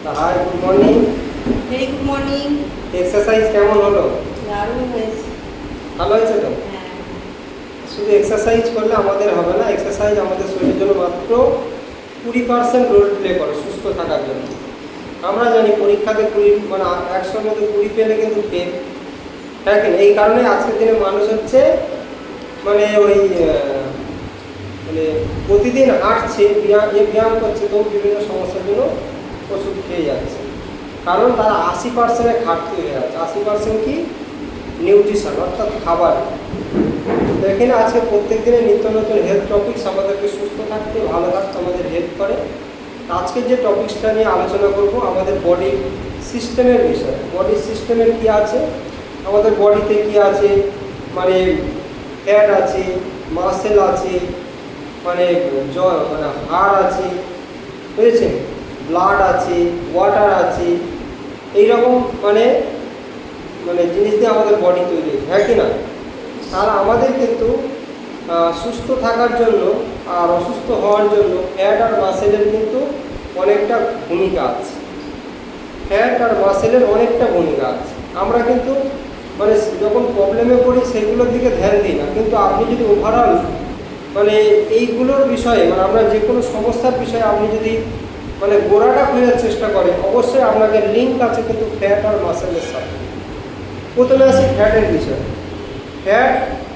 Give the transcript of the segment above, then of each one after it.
Hi good morning very good morning exercise কেমন হলো? দারুণ হয়েছে। ভালো হয়েছে তো? হ্যাঁ। শুধু এক্সারসাইজ করলে আমাদের হবে না এক্সারসাইজ আমাদের শরীরের জন্য মাত্র কুড়ি পার্সেন্ট রোল প্লে করে সুস্থ থাকার জন্য। আমরা জানি পরীক্ষাতে কুড়ি মানে একশোর মধ্যে কুড়ি পেলে কিন্তু ফেল হ্যাঁ এই কারণে আজকের দিনে মানুষ হচ্ছে মানে ওই মানে প্রতিদিন হাঁটছে ব্যায়াম ব্যায়াম করছে তো বিভিন্ন সমস্যার জন্য ওষুধ খেয়ে যাচ্ছে। কারণ তারা আশি পার্সেন্টের ঘাটতি হয়ে যাচ্ছে। আশি পার্সেন্ট কি? নিউট্রিশন অর্থাৎ খাবার। তো এখানে আজকে প্রত্যেক দিনে নিত্য নতুন হেলথ টপিকস আমাদেরকে সুস্থ থাকতে, ভালো থাকতে আমাদের হেল্প করে। আজকের যে টপিকসটা নিয়ে আলোচনা করব, আমাদের বডি সিস্টেমের বিষয়ে। বডি সিস্টেমের কি আছে? আমাদের বডিতে কি আছে? মানে ফ্যাট আছে মাসেল আছে মানে জ- মানে হাড় আছে। বুঝেছেন? ব্লাড আছে ওয়াটার আছে, এইরকম মানে মানে জিনিস দিয়ে আমাদের বডি তৈরি হয়েছে হ্যাঁ কি না? আর আমাদের কিন্তু সুস্থ থাকার জন্য আর অসুস্থ হওয়ার জন্য ফ্যাট আর মাসেলের কিন্তু অনেকটা ভূমিকা আছে। ফ্যাট আর মাসেলের অনেকটা ভূমিকা আছে। আমরা কিন্তু মানে যখন প্রবলেমে পড়ি, সেগুলোর দিকে ধ্যান দিই না। কিন্তু আপনি যদি ওভারঅল মানে এইগুলোর বিষয়ে মানে আমরা যে কোনো সমস্যার বিষয়ে আপনি যদি মানে গোড়াটা খোঁজার চেষ্টা করে। অবশ্যই আপনাদের লিঙ্ক আছে কিন্তু ফ্যাট আর মাসেলের সাথে। প্রথমে আসি ফ্যাটের বিষয়। ফ্যাট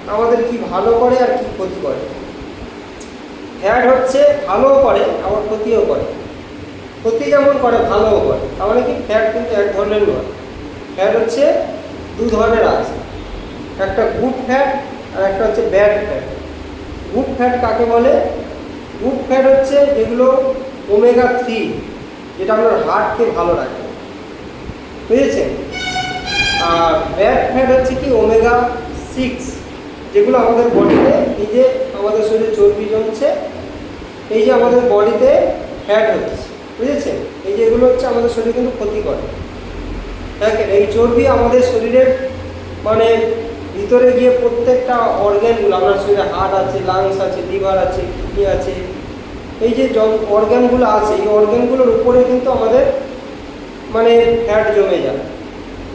আমাদের কি ভালো করে আর কি ক্ষতি করে? ফ্যাট হচ্ছে ভালোও করে, আবার ক্ষতিও করে। ক্ষতি যেমন করে, ভালোও করে। তার মানে কি? ফ্যাট কিন্তু এক ধরনের নয়। ফ্যাট হচ্ছে দু ধরনের আছে। একটা গুড ফ্যাট আর একটা হচ্ছে ব্যাড ফ্যাট গুড ফ্যাট কাকে বলে? গুড ফ্যাট হচ্ছে যেগুলো ওমেগা থ্রি, যেটা আপনার হার্টকে ভালো রাখে। বুঝেছেন? আর ব্যাড ফ্যাট হচ্ছে কি ওমেগা সিক্স, যেগুলো আমাদের বডিতে, এই যে আমাদের শরীরে চর্বি জমছে, এই যে আমাদের বডিতে ফ্যাট হচ্ছে, বুঝেছেন? এই যে এগুলো হচ্ছে আমাদের শরীরে কিন্তু ক্ষতি করে। দেখেন, এই চর্বি আমাদের শরীরের মানে ভিতরে গিয়ে প্রত্যেকটা অর্গ্যানগুলো আপনার শরীরে হার্ট আছে লাংস আছে লিভার আছে কিডনি আছে এই যে অর্গ্যানগুলো আছে, এই অর্গ্যানগুলোর উপরে কিন্তু আমাদের মানে ফ্যাট জমে যায়।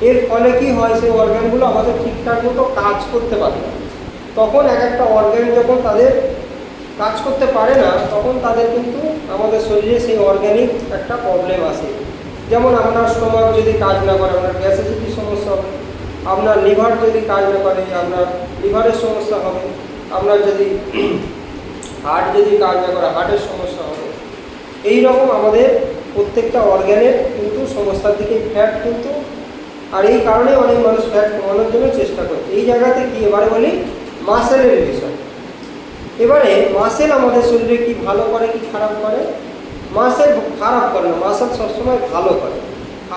এর ফলে কি হয়, সেই অর্গ্যানগুলো আমাদের ঠিকঠাক মতো কাজ করতে পারে না। তখন এক একটা অর্গ্যান যখন তাদের কাজ করতে পারে না, তখন তাদের কিন্তু আমাদের শরীরে সেই অর্গ্যানিক একটা প্রবলেম আসে। যেমন আপনার স্টোমাক যদি কাজ না করে, আপনার গ্যাস যদি সমস্যা হবে, আপনার লিভার যদি কাজ না করে, আপনার লিভারের সমস্যা হবে, আপনার যদি হার্ট যদি কাজ না করে হার্টের সমস্যা হবে। এই রকম আমাদের প্রত্যেকটা অর্গ্যানের কিন্তু সমস্যার দিকে ফ্যাট কিন্তু, আর এই কারণে অনেক মানুষ ফ্যাট কমানোর জন্য চেষ্টা করে। এই জায়গাতে কি এবারে বলি মাসেলের বিষয় এবারে মাসেল আমাদের শরীরে কি ভালো করে, কি খারাপ করে? মাসেল খারাপ করে না মাসেল সবসময় ভালো করে।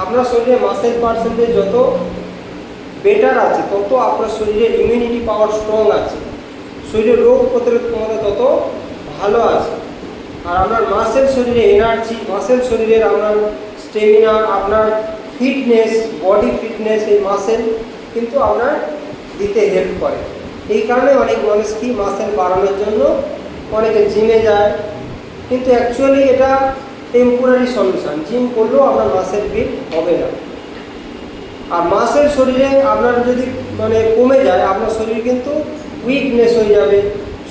আপনার শরীরে মাসেল পার্সেন্টেজ যত বেটার আছে, তত আপনার শরীরের ইমিউনিটি পাওয়ার স্ট্রং আছে। শরীরের রোগ প্রতিরোধ ক্ষমতা তত ভালো আছে। আর আপনার মাসেল শরীরে এনার্জি মাসেল শরীরের আপনার স্টেমিনা আপনার ফিটনেস বডি ফিটনেস এই মাসেল কিন্তু আপনার দিতে হেল্প করে। এই কারণে অনেক মানুষ কি মাসেল বাড়ানোর জন্য অনেকে জিমে যায়। কিন্তু অ্যাকচুয়ালি এটা টেম্পোরারি সলিউশন জিম করলেও আপনার মাসেল বিল হবে না। আর মাসেল শরীরে আপনার যদি মানে কমে যায়, আপনার শরীর কিন্তু উইকনেস হয়ে যাবে,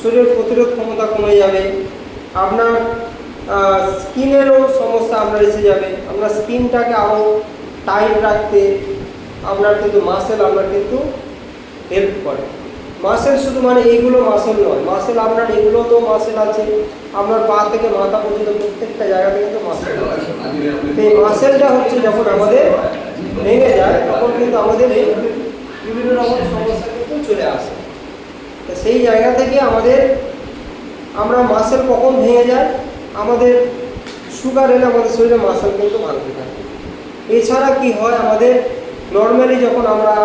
শরীরের প্রতিরোধ ক্ষমতা কমে যাবে, আপনার স্কিনেরও সমস্যা আপনার এসে যাবে, আপনার স্কিনটাকে আরও টাইট রাখতে আপনার কিন্তু মাসেল আপনার কিন্তু হেল্প করে। মাসেল শুধু মানে এইগুলো মাসেল নয় মাসেল আপনার এগুলো তো মাসেল আছে, আপনার পা থেকে মাথা পর্যন্ত প্রত্যেকটা জায়গা থেকে তো মাসেল আছে এই মাসেলটা হচ্ছে যখন আমাদের ভেঙে যায়, তখন কিন্তু আমাদের বিভিন্ন রকম সমস্যা কিন্তু চলে আসে। সেই জায়গা থেকে আমাদের, আমরা মাসেল কখন ভেঙে যায়, আমাদের সুগার এলে আমাদের শরীরে মাসেল কিন্তু ভাঙতে থাকে। এছাড়া কি হয়, আমাদের নর্মালি যখন আমরা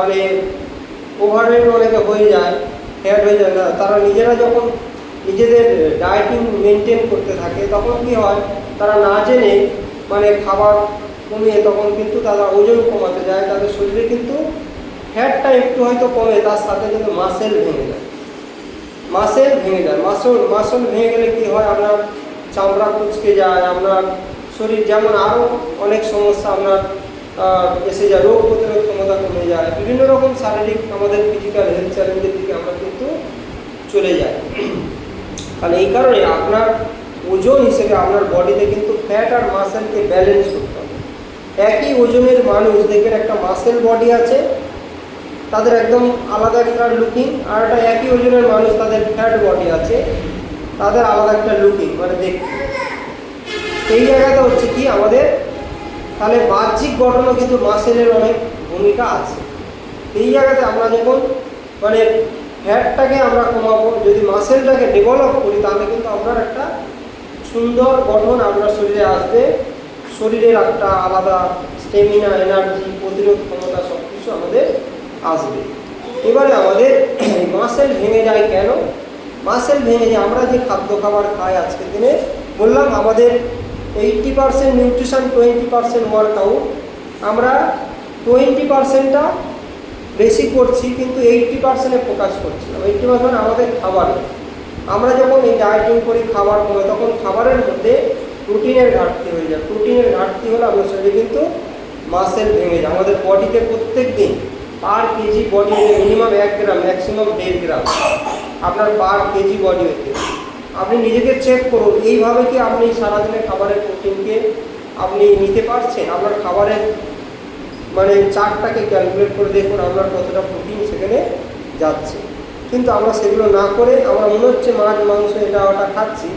মানে ওভারওয়েট অনেকে হয়ে যায় ফ্যাট হয়ে যায় না তারা নিজেরা যখন নিজেদের ডায়েটিং মেনটেন করতে থাকে, তখন কি হয়, তারা না জেনে মানে খাবার কমিয়ে তখন কিন্তু তারা ওজন কমাতে যায়, তাদের শরীরে কিন্তু ফ্যাটটা একটু হয়তো কমে, তার সাথে কিন্তু মাসেল ভেঙে যায়। মাসেল ভেঙে যায়। মাসল মাসল ভেঙে গেলে কি হয়? আপনার চামড়া কুচকে যায় আপনার শরীর যেমন আরও অনেক সমস্যা আপনার এসে যায়, রোগ প্রতিরোধ ক্ষমতা কমে যায়। বিভিন্ন রকম শারীরিক আমাদের ফিজিক্যাল হেলথ চ্যালেঞ্জের দিকে আমরা কিন্তু চলে যাই। তাহলে এই কারণে আপনার ওজন হিসেবে আপনার বডিতে কিন্তু ফ্যাট আর মাসেলকে ব্যালেন্স করতে হবে। একই ওজনের মানুষ দেখবেন একটা মাসেল বডি আছে তাদের একদম আলাদা একটা লুকিং আর একটা একই ওজনের মানুষ তাদের ফ্যাট বডি আছে। তাদের আলাদা একটা লুকিং মানে দেখতে। এই জায়গাটা হচ্ছে কি আমাদের, তাহলে বাহ্যিক গঠনও কিন্তু মাসেলের অনেক ভূমিকা আছে। এই জায়গাতে আমরা যখন মানে ফ্যাটটাকে আমরা কমাবো, যদি মাসেলটাকে ডেভেলপ করি, তাহলে কিন্তু আপনার একটা সুন্দর গঠন আপনার শরীরে আসবে। শরীরের একটা আলাদা স্টেমিনা এনার্জি প্রতিরোধ ক্ষমতা সব কিছু আমাদের আসবে। এবারে আমাদের মাসেল ভেঙে যায় কেন? মাসেল ভেঙে যায় আমরা যে খাদ্য খাবার খাই আজকের দিনে, বললাম আমাদের eighty percent nutrition twenty percent workout আমরা টোয়েন্টি পারসেন্টটা বেশি করছি কিন্তু এইটটি পার্সেন্টে ফোকাস করছি না। এইটটি পার্সেন্ট আমাদের খাবারে। আমরা যখন এই ডায়েটিং করি খাবার কমে তখন খাবারের মধ্যে প্রোটিনের ঘাটতি হয়ে যায়। প্রোটিনের ঘাটতি হলে আমাদের শরীরে কিন্তু মাসেল ভেঙে যায়। আমাদের বডিতে প্রত্যেক দিন পার কেজি বডি মিনিমাম এক গ্রাম ম্যাক্সিমাম দেড় গ্রাম আপনার পার কেজি বডি হতে। আপনি নিজেকে চেক করুন, এইভাবে কি আপনি সারাদিনের খাবারের প্রোটিনকে আপনি নিতে পারছেন? আপনার খাবারের মানে চারটাকে ক্যালকুলেট করে দেখুন আপনার কতটা প্রোটিন সেখানে যাচ্ছে। কিন্তু আমরা সেগুলো না করে, আমরা মনে হচ্ছে মাছ, মাংস, এটা, ওটা খাচ্ছি।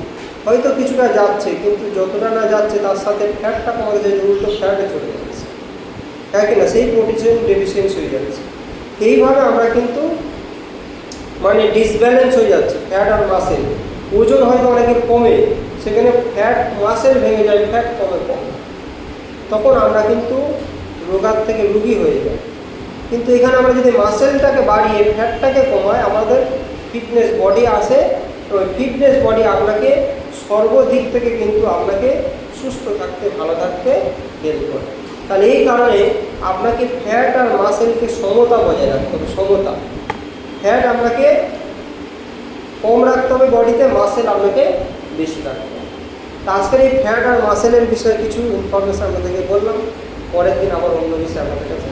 হয়তো কিছুটা যাচ্ছে, কিন্তু যতটা না যাচ্ছে, তার সাথে ফ্যাটটা কমাতে যাচ্ছে উল্টো ফ্যাটে চলে যাচ্ছে। হ্যাঁ কিনা সেই প্রোটিন ডেফিসিয়েন্সি হয়ে যাচ্ছে। এইভাবে আমরা কিন্তু মানে ডিসব্যালেন্স হয়ে যাচ্ছে। ফ্যাট আর মাসেল ওজন হয়তো অনেকের কমে, সেখানে ফ্যাট মাসেল ভেঙে যায় ফ্যাট কমে কমে। তখন আমরা কিন্তু রোগার থেকে রুগী হয়ে যাই। কিন্তু এখানে আমরা যদি মাসেলটাকে বাড়িয়ে ফ্যাটটাকে কমায় আমাদের ফিটনেস বডি আসে। তো ফিটনেস বডি আপনাকে সর্বদিক থেকে কিন্তু আপনাকে সুস্থ থাকতে, ভালো থাকতে হেল্প করে। তাহলে এই কারণে আপনাকে ফ্যাট আর মাসেলকে সমতা বজায় রাখতে হবে, সমতা। ফ্যাট আপনাকে কম রাখতে হবে বডিতে মাসেল আপনাকে বেশি রাখতে হবে। তা আজকের এই ফ্যাট আর মাসেলের বিষয়ে কিছু ইনফরমেশন আপনাদেরকে বললাম, পরের দিন আবার অন্য বিষয়ে আপনাদের কাছে